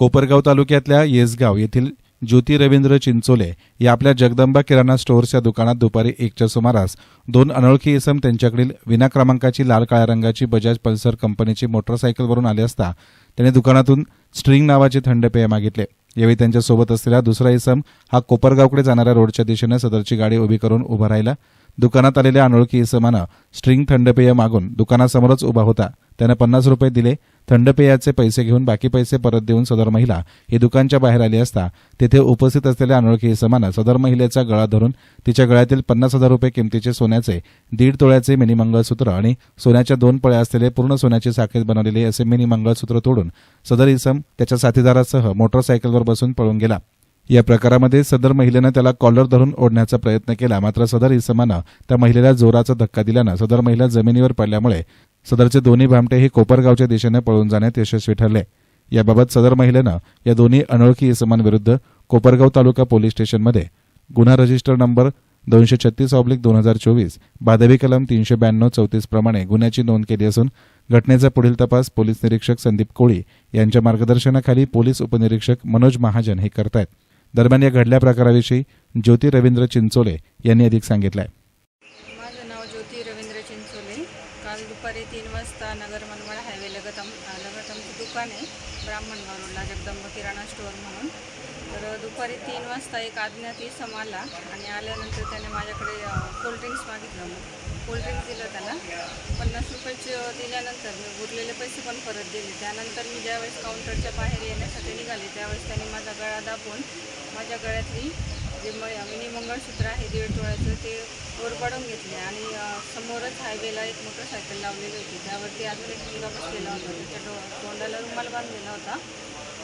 कोपरगाव तालुक्यातल्या येसगाव येथील ज्योती रवींद्र चिंचोले या आपल्या जगदंबा किराणा स्टोअर्सच्या दुकानात दुपारी एकच्या सुमारास दोन अनोळखी इसम त्यांच्याकडील विना क्रमांकाची लाल काळ्या रंगाची बजाज पल्सर कंपनीची मोटरसायकलवरून आले असता त्यांनी दुकानातून स्ट्रिंग नावाचे थंड पेय मागितले. यावेळी त्यांच्यासोबत असलेला दुसरा इसम हा कोपरगावकडे जाणाऱ्या रोडच्या दिशेनं सदरची गाडी उभी करून उभा राहिला. दुकानात आलेल्या अनोळखी इसमानं स्ट्रिंग थंडपेय मागून दुकानासमोरच उभा होता. त्यानं पन्नास रुपये दिले थंड पेयाचे पैसे घेऊन बाकी पैसे परत देऊन सदर महिला ही दुकानच्या बाहेर आली असता तेथे उपस्थित असलेल्या अनोळखी इसमानं सदर महिलेचा गळा धरून तिच्या गळ्यातील पन्नास हजार रुपये किमतीचे सोन्याचे दीड तोळ्याचे मिनी मंगळसूत्र आणि सोन्याच्या दोन पळ्या असलेले पूर्ण सोन्याची साखळीत बनवलेले असे मिनी मंगळसूत्र तोडून सदर इसम त्याच्या साथीदारासह मोटरसायकलवर बसून पळून गेला. या प्रकारामध्ये सदर महिलेनं त्याला कॉलर धरून ओढण्याचा प्रयत्न केला मात्र सदर इसमानं त्या महिलेला जोराचा धक्का दिल्यानं सदर महिला जमिनीवर पडल्यामुळे सदरचे दोन्ही भामटे हे कोपरगावच्या दिशेने पळून जाण्यात यशस्वी ठरले. याबाबत सदर महिलेनं या दोन्ही अनोळखी इसमांविरुद्ध कोपरगाव तालुका पोलीस स्टेशनमध्ये गुन्हा रजिस्टर नंबर दोनशे छत्तीस ऑब्लिक दोन हजार चोवीस बाधवी कलम तीनशे ब्याण्णव चौतीस प्रमाणे गुन्ह्याची नोंद केली असून घटनेचा पुढील तपास पोलीस निरीक्षक संदीप कोळी यांच्या मार्गदर्शनाखाली पोलीस उपनिरीक्षक मनोज महाजन हे करतायत. दरम्यान या घडल्या प्रकाराविषयी ज्योती रवींद्र चिंचोले यांनी अधिक सांगितलं आहे चिंचोले काल दुपारी तीन वाजता नगर मनमाड हायवे लगत आम लगत आमचं दुकान आहे ब्राह्मणगाव रोडला जगदंब किराणा स्टोअर म्हणून. तर दुपारी तीन वाजता एक अज्ञात इसम आला आणि आल्यानंतर त्याने माझ्याकडे कोल्ड्रिंक्स मागितलं. कोल्ड्रिंक्स दिलं त्याला. पन्नास रुपयाचे दिल्यानंतर मी उरलेले पैसे पण परत दिले. त्यानंतर मी ज्यावेळेस काउंटरच्या बाहेर येण्यासाठी निघाले त्यावेळेस त्याने माझा गळा दाबून माझ्या गळ्यातली मंगळसूत्र आहे दीड तोळ्याचं ते वर पाडून घेतले आणि समोरच हायवेला एक मोटरसायकल लावलेली होती. त्यावरती अजून एक मुलगा बसलेला होता. त्याच्या डो तोंडाला रुमाल बांधलेला होता.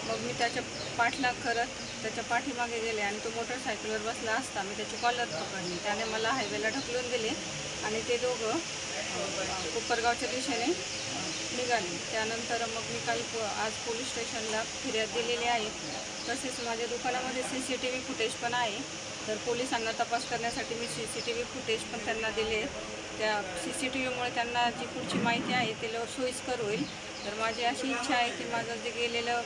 मग मी त्याच्या पाठला करत त्याच्या पाठीमागे गेले आणि तो मोटरसायकलवर बसला असता. मी त्याची कॉलर पकडली. त्याने मला हायवेला ढकलून दिले आणि ते दोघं कोपरगावच्या दिशेने निघाले. त्यानंतर मग मी काल पो आज पोलीस स्टेशनला फिर्याद दिलेली आहे. तसेच माझ्या दुकानामध्ये C C T V footage पण आहे. तर पोलिसांना तपास करण्यासाठी मी C C T V footage पण त्यांना दिले. त्या सी सी टी व्हीमुळे त्यांना जी पुढची माहिती आहे ते लव सोयीस्कर होईल. तर माझी अशी इच्छा आहे की माझं जे गेलेलं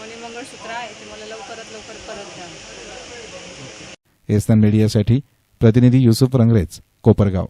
मनी मंगळसूत्र आहे ते मला लवकरात लवकर परत द्यावं एसन मीडियासाठी प्रतिनिधी युसुफ रंगरेज कोपरगाव.